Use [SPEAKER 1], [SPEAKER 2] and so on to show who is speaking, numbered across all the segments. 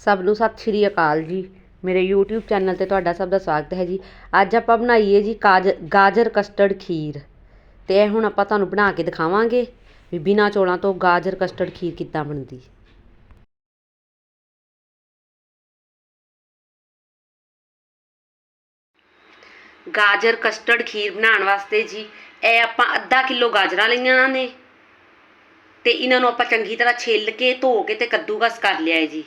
[SPEAKER 1] ਸਭ ਨੂੰ ਸਤਿ ਸ਼੍ਰੀ ਅਕਾਲ ਜੀ। ਮੇਰੇ YouTube ਚੈਨਲ ਤੇ ਤੁਹਾਡਾ ਸਭ ਦਾ ਸਵਾਗਤ ਹੈ ਜੀ। ਅੱਜ ਆਪਾਂ ਬਣਾਈਏ ਜੀ ਕਾਜ, ਗਾਜਰ ਕਸਟਰਡ ਖੀਰ। ਤੇ ਇਹ ਹੁਣ ਆਪਾਂ ਤੁਹਾਨੂੰ ਬਣਾ ਕੇ ਦਿਖਾਵਾਂਗੇ ਵੀ ਬਿਨਾਂ ਚੌਲਾਂ ਤੋਂ ਗਾਜਰ ਕਸਟਰਡ ਖੀਰ ਕਿੱਦਾਂ ਬਣਦੀ। ਗਾਜਰ ਕਸਟਰਡ ਖੀਰ ਬਣਾਉਣ ਵਾਸਤੇ ਜੀ, ਇਹ ਆਪਾਂ ਅੱਧਾ ਕਿਲੋ ਗਾਜਰਾਂ ਲਈਆਂ ਨੇ। ਤੇ ਇਹਨਾਂ ਨੂੰ ਆਪਾਂ ਚੰਗੀ ਤਰ੍ਹਾਂ ਛਿੱਲ ਕੇ, ਧੋ ਕੇ ਤੇ ਕੱਦੂਕਸ ਕਰ ਲਿਆ ਹੈ ਜੀ।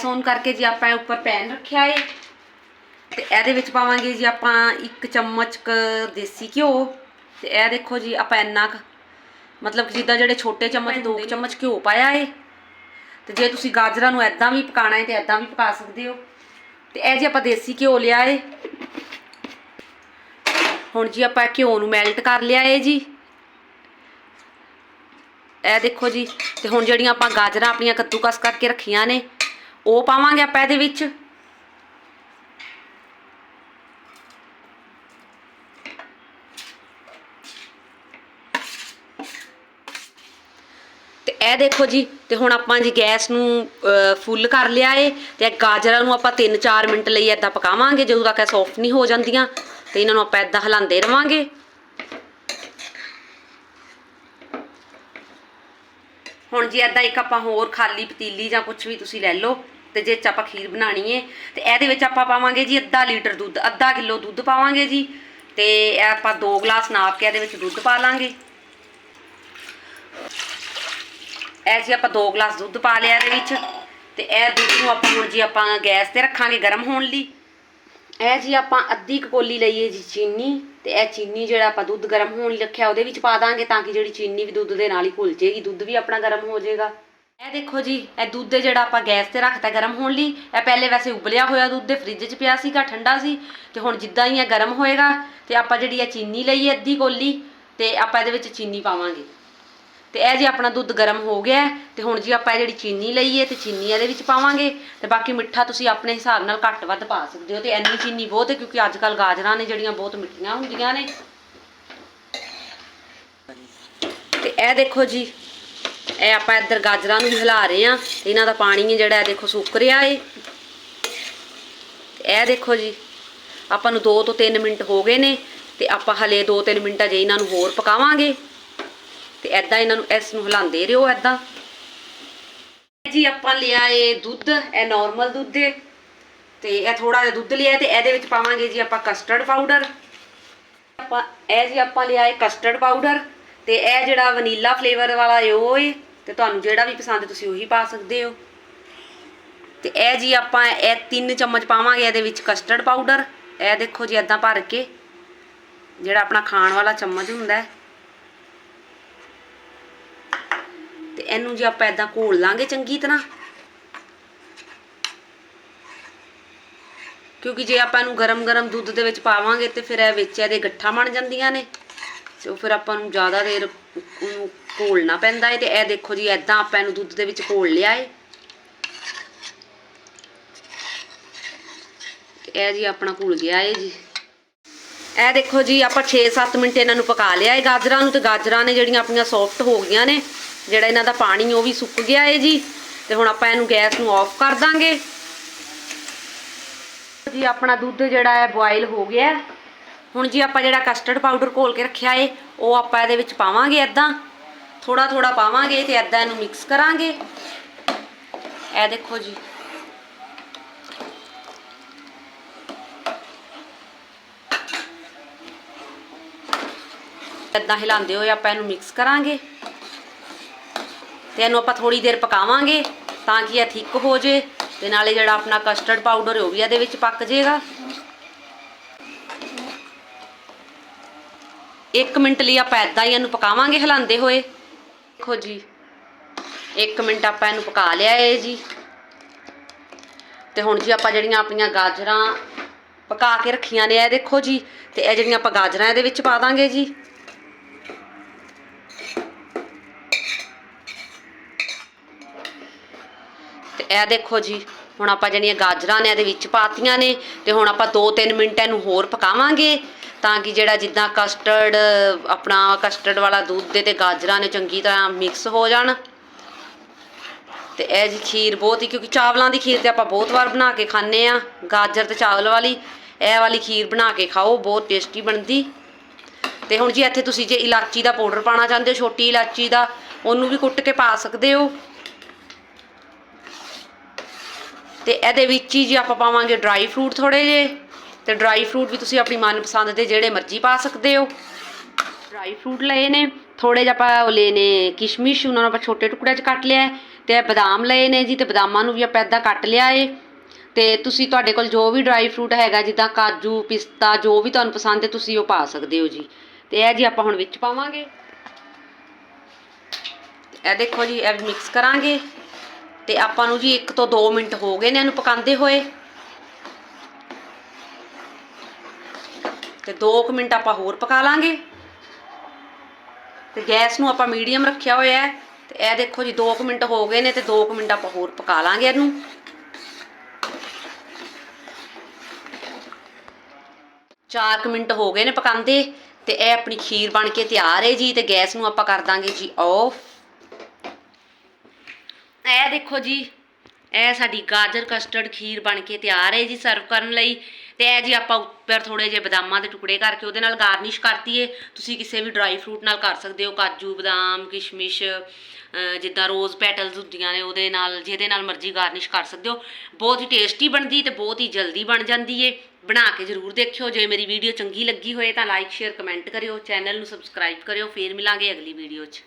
[SPEAKER 1] ਗੈਸ ਔਨ ਕਰਕੇ ਜੀ ਆਪਾਂ ਉੱਪਰ ਪੈਨ ਰੱਖਿਆ ਏ। ਤੇ ਇਹਦੇ ਵਿੱਚ ਪਾਵਾਂਗੇ ਜੀ ਆਪਾਂ ਇੱਕ ਚਮਚ ਕ ਦੇਸੀ ਘਿਓ। ਤੇ ਇਹ ਦੇਖੋ ਜੀ ਆਪਾਂ ਇੰਨਾ ਕੁ, ਮਤਲਬ ਜਿੱਦਾਂ ਜਿਹੜੇ ਛੋਟੇ ਚਮਚ, ਦੋ ਚਮਚ ਘਿਓ ਪਾਇਆ ਏ। ਤੇ ਜੇ ਤੁਸੀਂ ਗਾਜਰਾਂ ਨੂੰ ਐਦਾਂ ਵੀ ਪਕਾਣਾ ਹੈ ਤੇ ਐਦਾਂ ਵੀ ਪਕਾ ਸਕਦੇ ਹੋ। ਤੇ ਇਹ ਜੀ ਆਪਾਂ ਦੇਸੀ ਘਿਓ ਲਿਆ ਏ। ਹੁਣ ਜੀ ਆਪਾਂ ਘਿਓ ਨੂੰ ਮੈਲਟ ਕਰ ਲਿਆ ਏ ਜੀ। ਇਹ ਦੇਖੋ ਜੀ, ਤੇ ਹੁਣ ਜਿਹੜੀਆਂ ਆਪਾਂ ਗਾਜਰਾਂ ਆਪਣੀਆਂ ਕੱਦੂਕਸ ਕਰਕੇ ਰੱਖੀਆਂ ਨੇ ਉਹ ਪਾਵਾਂਗੇ ਆਪਾਂ ਇਹਦੇ ਵਿੱਚ। ਤੇ ਇਹ ਦੇਖੋ ਜੀ, ਤੇ ਹੁਣ ਆਪਾਂ ਜੀ ਗੈਸ ਨੂੰ ਫੁੱਲ ਕਰ ਲਿਆ ਏ, ਤੇ ਇਹ ਗਾਜਰਾਂ ਨੂੰ ਆਪਾਂ 3-4 ਮਿੰਟ ਲਈ ਏਦਾਂ ਪਕਾਵਾਂਗੇ, ਜਦੋਂ ਤੱਕ ਇਹ ਸੌਫਟ ਨਹੀਂ ਹੋ ਜਾਂਦੀਆਂ। ਤੇ ਇਹਨਾਂ ਨੂੰ ਆਪਾਂ ਏਦਾਂ ਹਿਲਾਉਂਦੇ ਰਵਾਂਗੇ। ਹੁਣ ਜੀ ਏਦਾਂ ਇੱਕ ਆਪਾਂ ਹੋਰ ਖਾਲੀ ਪਤੀਲੀ ਜਾਂ ਕੁਝ ਵੀ ਤੁਸੀਂ ਲੈ ਲਓ। ਤੇ ਜੇ ਚ ਆਪਾਂ ਖੀਰ ਬਣਾਣੀ ਏ, ਤੇ ਇਹਦੇ ਵਿੱਚ ਆਪਾਂ ਪਾਵਾਂਗੇ ਜੀ ਅੱਧਾ ਲੀਟਰ ਦੁੱਧ, ਅੱਧਾ ਕਿਲੋ ਦੁੱਧ ਪਾਵਾਂਗੇ ਜੀ। ਤੇ ਇਹ ਆਪਾਂ 2 ਗਲਾਸ ਨਾਪ ਕੇ ਇਹਦੇ ਵਿੱਚ ਦੁੱਧ ਪਾ ਲਾਂਗੇ। ਇਹ ਜੀ ਆਪਾਂ 2 ਗਲਾਸ ਦੁੱਧ ਪਾ ਲਿਆ ਇਹਦੇ ਵਿੱਚ, ਤੇ ਇਹ ਦੁੱਧ ਨੂੰ ਆਪਾਂ ਹੁਣ ਜੀ ਆਪਾਂ ਗੈਸ ਤੇ ਰੱਖਾਂਗੇ ਗਰਮ ਹੋਣ ਲਈ। ਇਹ ਜੀ ਆਪਾਂ ਅੱਧੀ ਕੁ ਲਈਏ ਜੀ ਚੀਨੀ, ਤੇ ਇਹ ਚੀਨੀ ਜਿਹੜਾ ਆਪਾਂ ਦੁੱਧ ਗਰਮ ਹੋਣ ਲਈ ਰੱਖਿਆ ਉਹਦੇ ਵਿੱਚ ਪਾ ਦਾਂਗੇ ਤਾਂ ਕਿ ਜਿਹੜੀ ਚੀਨੀ ਵੀ ਦੁੱਧ ਦੇ ਨਾਲ ਹੀ ਘੁਲ ਜੇਗੀ, ਦੁੱਧ ਵੀ ਆਪਣਾ ਗਰਮ ਹੋ ਜਾਏਗਾ ਇਹ ਦੇਖੋ ਜੀ, ਇਹ ਦੁੱਧ ਹੈ ਜਿਹੜਾ ਆਪਾਂ ਗੈਸ ਤੇ ਰੱਖਤਾ ਗਰਮ ਹੋਣ ਲਈ, ਇਹ ਪਹਿਲੇ ਵੈਸੇ ਉਬਲਿਆ ਹੋਇਆ ਦੁੱਧ ਦੇ ਫ੍ਰਿਜ 'ਚ ਪਿਆ ਸੀਗਾ, ਠੰਡਾ ਸੀ, ਤੇ ਹੁਣ ਜਿੱਦਾਂ ਹੀ ਇਹ ਗਰਮ ਹੋਏਗਾ, ਤੇ ਆਪਾਂ ਜਿਹੜੀ ਇਹ ਚੀਨੀ ਲਈ ਹੈ ਅੱਧੀ ਕੋਲੀ, ਤੇ ਆਪਾਂ ਇਹਦੇ ਵਿੱਚ ਚੀਨੀ ਪਾਵਾਂਗੇ। ਤੇ ਇਹ ਜੀ ਆਪਣਾ ਦੁੱਧ ਗਰਮ ਹੋ ਗਿਆ ਹੈ, ਤੇ ਹੁਣ ਜੀ ਆਪਾਂ ਇਹ ਜਿਹੜੀ ਚੀਨੀ ਲਈ ਹੈ, ਤੇ ਚੀਨੀ ਇਹਦੇ ਵਿੱਚ ਪਾਵਾਂਗੇ, ਤੇ ਬਾਕੀ ਮਿੱਠਾ ਤੁਸੀਂ ਆਪਣੇ ਹਿਸਾਬ ਨਾਲ ਘੱਟ ਵੱਧ ਪਾ ਸਕਦੇ ਹੋ, ਤੇ ਇੰਨੀ ਚੀਨੀ ਬਹੁਤ ਹੈ, ਕਿਉਂਕਿ ਅੱਜ ਕੱਲ ਗਾਜਰਾਂ ਨੇ ਜਿਹੜੀਆਂ ਬਹੁਤ ਮਿੱਠੀਆਂ ਹੁੰਦੀਆਂ ਨੇ। ਤੇ ਇਹ ਦੇਖੋ ਜੀ ਇਹ ਆਪਾਂ ਇੱਧਰ ਗਾਜਰਾਂ ਨੂੰ ਹਿਲਾ ਰਹੇ ਆ ਇਹਨਾਂ ਦਾ ਪਾਣੀ ਜਿਹੜਾ ਇਹ ਦੇਖੋ ਸੁੱਕ ਰਿਹਾ ਏ। ਇਹ ਦੇਖੋ ਜੀ, ਆਪਾਂ ਨੂੰ 2 ਤੋਂ 3 ਮਿੰਟ ਹੋ ਗਏ ਨੇ ਤੇ ਆਪਾਂ ਹਲੇ 2-3 ਮਿੰਟ ਅਜੇ ਇਹਨਾਂ ਨੂੰ ਹੋਰ ਪਕਾਵਾਂਗੇ। ਤੇ ਐਦਾਂ ਇਹਨਾਂ ਨੂੰ ਇਸ ਨੂੰ ਹਿਲਾਉਂਦੇ ਰਹੋ ਐਦਾਂ ਜੀ ਆਪਾਂ ਲਿਆ ਏ ਦੁੱਧ, ਇਹ ਨਾਰਮਲ ਦੁੱਧ ਏ। ਤੇ ਇਹ ਥੋੜਾ ਜਿਹਾ ਦੁੱਧ ਲਿਆ ਤੇ ਇਹਦੇ ਵਿੱਚ ਪਾਵਾਂਗੇ ਜੀ ਆਪਾਂ ਕਸਟਰਡ ਪਾਊਡਰ ਆਪਾਂ ਇਹ ਜੀ ਆਪਾਂ ਲਿਆ ਏ ਕਸਟਰਡ ਪਾਊਡਰ ਤੇ ਇਹ ਜਿਹੜਾ ਵਨੀਲਾ ਫਲੇਵਰ ਵਾਲਾ ਏ ਉਹ ਏ। ਤੇ ਤੁਹਾਨੂੰ ਜਿਹੜਾ ਵੀ ਪਸੰਦ ਤੁਸੀਂ ਉਹੀ ਪਾ ਸਕਦੇ ਹੋ। ਤੇ ਇਹ ਜੀ ਆਪਾਂ ਇਹ 3 ਚਮਚ ਪਾਵਾਂਗੇ, ਇਹਦੇ ਵਿੱਚ ਕਸਟਰਡ ਪਾਊਡਰ ਇਹ ਦੇਖੋ ਜੀ ਐਦਾਂ ਭਰ ਕੇ, ਜਿਹੜਾ ਆਪਣਾ ਖਾਣ ਵਾਲਾ ਚਮਚ ਹੁੰਦਾ ਹੈ। ਤੇ ਇਹਨੂੰ ਜੀ ਆਪਾਂ ਇਦਾਂ ਘੋਲ ਲਾਂਗੇ ਚੰਗੀ ਤਰ੍ਹਾਂ। ਕਿਉਂਕਿ ਜੇ ਆਪਾਂ ਇਹਨੂੰ ਗਰਮ-ਗਰਮ ਦੁੱਧ ਦੇ ਵਿੱਚ ਪਾਵਾਂਗੇ ਤੇ ਫਿਰ ਇਹ ਵਿੱਚ ਇਹਦੇ ਗੱਠਾਂ ਬਣ ਜਾਂਦੀਆਂ ਨੇ। ਸੋ ਫਿਰ ਆਪਾਂ ਨੂੰ ਜ਼ਿਆਦਾ ਦੇਰ ਘੋਲਣਾ ਪੈਂਦਾ ਹੈ ਤੇ ਇਹ ਦੇਖੋ ਜੀ ਇਦਾਂ ਆਪਾਂ ਇਹਨੂੰ ਦੁੱਧ ਦੇ ਵਿੱਚ ਘੋਲ ਲਿਆ ਹੈ ਇਹ ਜੀ ਆਪਣਾ ਘੁਲ ਗਿਆ ਹੈ ਜੀ। ਇਹ ਦੇਖੋ ਜੀ, ਆਪਾਂ 6-7 ਮਿੰਟ ਇਹਨਾਂ ਨੂੰ ਪਕਾ ਲਿਆ ਹੈ ਗਾਜਰਾਂ ਨੂੰ ਤੇ ਗਾਜਰਾਂ ਨੇ ਜਿਹੜੀਆਂ ਆਪਣੀਆਂ ਸੌਫਟ ਹੋ ਗਈਆਂ ਨੇ, ਜਿਹੜਾ ਇਹਨਾਂ ਦਾ ਪਾਣੀ ਉਹ ਵੀ ਸੁੱਕ ਗਿਆ ਹੈ ਜੀ। ਤੇ ਹੁਣ ਆਪਾਂ ਇਹਨੂੰ ਗੈਸ ਨੂੰ ਆਫ ਕਰ ਦਾਂਗੇ। ਜੀ, ਆਪਣਾ ਦੁੱਧ ਜਿਹੜਾ ਹੈ ਬੋਇਲ ਹੋ ਗਿਆ। ਹੁਣ ਜੀ ਆਪਾਂ ਜਿਹੜਾ ਕਸਟਰਡ ਪਾਊਡਰ ਘੋਲ ਕੇ ਰੱਖਿਆ ਏ, ਉਹ ਆਪਾਂ ਇਹਦੇ ਵਿੱਚ ਪਾਵਾਂਗੇ ਐਦਾਂ ਥੋੜਾ ਥੋੜਾ ਪਾਵਾਂਗੇ ਤੇ ਐਦਾਂ ਇਹਨੂੰ ਮਿਕਸ ਕਰਾਂਗੇ। ਇਹ ਦੇਖੋ ਜੀ। ਏਦਾਂ ਹਿਲਾਉਂਦੇ ਹੋਏ ਆਪਾਂ ਇਹਨੂੰ ਮਿਕਸ ਕਰਾਂਗੇ। ਤੇ ਇਹਨੂੰ ਆਪਾਂ ਥੋੜੀ ਦੇਰ ਪਕਾਵਾਂਗੇ ਤਾਂ ਕਿ ਇਹ ਥਿੱਕ ਹੋ ਜੇ ਤੇ ਨਾਲੇ ਜਿਹੜਾ ਆਪਣਾ ਕਸਟਰਡ ਪਾਊਡਰ ਉਹ ਵੀ ਇਹਦੇ ਵਿੱਚ ਪੱਕ ਜਾਏਗਾ 1 ਮਿੰਟ ਲਈ ਆਪਾਂ ਏਦਾਂ ਹੀ ਇਹਨੂੰ ਪਕਾਵਾਂਗੇ ਹਿਲਾਉਂਦੇ ਹੋਏ। ਦੇਖੋ ਜੀ। 1 ਮਿੰਟ ਆਪਾਂ ਇਹਨੂੰ ਪਕਾ ਲਿਆ ਏ ਜੀ। ਤੇ ਹੁਣ ਜੀ ਆਪਾਂ ਜਿਹੜੀਆਂ ਆਪਣੀਆਂ ਗਾਜਰਾਂ ਪਕਾ ਕੇ ਰੱਖੀਆਂ ਨੇ, ਇਹ ਦੇਖੋ ਜੀ। ਤੇ ਇਹ ਜਿਹੜੀਆਂ ਆਪਾਂ ਗਾਜਰਾਂ ਇਹਦੇ ਵਿੱਚ ਪਾ ਦਾਂਗੇ ਜੀ। ਤੇ ਇਹ ਦੇਖੋ ਜੀ, ਹੁਣ ਆਪਾਂ ਜਿਹੜੀਆਂ ਗਾਜਰਾਂ ਨੇ ਇਹਦੇ ਵਿੱਚ ਪਾਤੀਆਂ ਨੇ, ਤੇ ਹੁਣ ਆਪਾਂ 2-3 ਮਿੰਟ ਇਹਨੂੰ ਹੋਰ ਪਕਾਵਾਂਗੇ। ਤਾਂ ਕਿ ਜਿਹੜਾ ਜਿੱਦਾਂ ਕਸਟਰਡ ਆਪਣਾ ਕਸਟਰਡ ਵਾਲਾ ਦੁੱਧ ਦੇ ਤੇ ਗਾਜਰਾਂ ਨੇ ਚੰਗੀ ਤਰ੍ਹਾਂ ਮਿਕਸ ਹੋ ਜਾਣ। ਤੇ ਇਹ ਜੀ ਖੀਰ ਬਹੁਤ ਹੀ, ਕਿਉਂਕਿ ਚਾਵਲਾਂ ਦੀ ਖੀਰ ਤੇ ਆਪਾਂ ਬਹੁਤ ਵਾਰ ਬਣਾ ਕੇ ਖਾਂਦੇ ਆ ਗਾਜਰ ਤੇ ਚਾਵਲ ਵਾਲੀ, ਇਹ ਵਾਲੀ ਖੀਰ ਬਣਾ ਕੇ ਖਾਓ, ਬਹੁਤ ਟੇਸਟੀ ਬਣਦੀ। ਤੇ ਹੁਣ ਜੀ ਇੱਥੇ ਤੁਸੀਂ ਜੇ ਇਲਾਚੀ ਦਾ ਪਾਊਡਰ ਪਾਣਾ ਚਾਹੁੰਦੇ ਹੋ, ਛੋਟੀ ਇਲਾਚੀ ਦਾ, ਉਹਨੂੰ ਵੀ ਕੁੱਟ ਕੇ ਪਾ ਸਕਦੇ ਹੋ। ਤੇ ਇਹਦੇ ਵਿੱਚ ਹੀ ਜੀ ਆਪਾਂ ਪਾਵਾਂਗੇ ਡਰਾਈ ਫਰੂਟ ਥੋੜੇ ਜੇ ਤੇ ਡਰਾਈ ਫਰੂਟ ਵੀ ਤੁਸੀਂ ਆਪਣੀ ਮਨਪਸੰਦ ਦੇ ਜਿਹੜੇ ਮਰਜ਼ੀ ਪਾ ਸਕਦੇ ਹੋ। ਡਰਾਈ ਫਰੂਟ ਲਏ ਨੇ ਥੋੜੇ ਜਿਹਾ ਆਪਾਂ ਉਹ ਲਏ ਨੇ ਕਿਸ਼ਮਿਸ਼, ਉਹਨਾਂ ਨੂੰ ਆਪਾਂ ਛੋਟੇ ਟੁਕੜਿਆਂ 'ਚ ਕੱਟ ਲਿਆ ਹੈ ਤੇ ਇਹ ਬਦਾਮ ਲਏ ਨੇ ਜੀ ਤੇ ਬਦਾਮਾਂ ਨੂੰ ਵੀ ਆਪਾਂ ਏਦਾਂ ਕੱਟ ਲਿਆ ਏ। ਤੇ ਤੁਸੀਂ ਤੁਹਾਡੇ ਕੋਲ ਜੋ ਵੀ ਡਰਾਈ ਫਰੂਟ ਹੈਗਾ, ਜਿੱਦਾਂ ਕਾਜੂ, ਪਿਸਤਾ, ਜੋ ਵੀ ਤੁਹਾਨੂੰ ਪਸੰਦ ਹੈ, ਤੁਸੀਂ ਉਹ ਪਾ ਸਕਦੇ ਹੋ ਜੀ। ਤੇ ਇਹ ਜੀ ਆਪਾਂ ਹੁਣ ਵਿੱਚ ਪਾਵਾਂਗੇ। ਇਹ ਦੇਖੋ ਜੀ, ਇਹ ਮਿਕਸ ਕਰਾਂਗੇ। ਤੇ ਆਪਾਂ ਨੂੰ ਜੀ 1 ਤੋਂ 2 ਮਿੰਟ ਹੋ ਗਏ ਨੇ ਇਹਨੂੰ ਪਕਾਉਂਦੇ ਹੋਏ। ਤੇ 2 ਮਿੰਟ ਆਪਾਂ ਹੋਰ ਪਕਾ ਲਾਂਗੇ। ਤੇ ਗੈਸ ਨੂੰ ਆਪਾਂ ਮੀਡੀਅਮ ਰੱਖਿਆ ਹੋਇਆ ਹੈ। ਤੇ ਇਹ ਦੇਖੋ ਜੀ 2 ਮਿੰਟ ਹੋ ਗਏ ਨੇ ਤੇ 2 ਮਿੰਟ ਆਪਾਂ ਹੋਰ ਪਕਾ ਲਾਂਗੇ ਇਹਨੂੰ। ਚਾਰ ਕੁ ਮਿੰਟ ਹੋ ਗਏ ਨੇ ਪਕਾਉਂਦੇ ਤੇ ਇਹ ਆਪਣੀ ਖੀਰ ਬਣ ਕੇ ਤਿਆਰ ਹੈ ਜੀ ਤੇ ਗੈਸ ਨੂੰ ਆਪਾਂ ਕਰ ਦਾਂਗੇ ਜੀ ਆਫ ਇਹ ਦੇਖੋ ਜੀ, ਇਹ ਸਾਡੀ ਗਾਜਰ ਕਸਟਰਡ ਖੀਰ ਬਣ ਕੇ ਤਿਆਰ ਹੈ ਜੀ ਸਰਵ ਕਰਨ ਲਈ। ਤੇ ਇਹ ਜੀ ਆਪਾਂ ਉੱਪਰ ਥੋੜੇ ਜਿਹੇ ਬਦਾਮਾਂ ਦੇ ਟੁਕੜੇ ਕਰਕੇ ਉਹਦੇ ਨਾਲ ਗਾਰਨਿਸ਼ ਕਰਤੀ ਏ ਤੁਸੀਂ ਕਿਸੇ ਵੀ ਡਰਾਈ ਫਰੂਟ ਨਾਲ ਕਰ ਸਕਦੇ ਹੋ, ਕਾਜੂ, ਬਦਾਮ, ਕਿਸ਼ਮਿਸ਼ ਜਿੱਦਾਂ ਰੋਜ਼ ਪੈਟਲਸ ਹੁੰਦੀਆਂ ਨੇ ਉਹਦੇ ਨਾਲ, ਜਿਹਦੇ ਨਾਲ ਮਰਜ਼ੀ ਗਾਰਨਿਸ਼ ਕਰ ਸਕਦੇ ਹੋ। ਬਹੁਤ ਹੀ ਟੇਸਟੀ ਬਣਦੀ ਤੇ ਬਹੁਤ ਹੀ ਜਲਦੀ ਬਣ ਜਾਂਦੀ ਏ। ਬਣਾ ਕੇ ਜ਼ਰੂਰ ਦੇਖਿਓ, ਜੇ ਮੇਰੀ ਵੀਡੀਓ ਚੰਗੀ ਲੱਗੀ ਹੋਏ ਤਾਂ ਲਾਈਕ ਸ਼ੇਅਰ ਕਮੈਂਟ ਕਰਿਓ, ਚੈਨਲ ਨੂੰ ਸਬਸਕ੍ਰਾਈਬ ਕਰਿਓ, ਫੇਰ ਮਿਲਾਂਗੇ ਅਗਲੀ ਵੀਡੀਓ 'ਚ।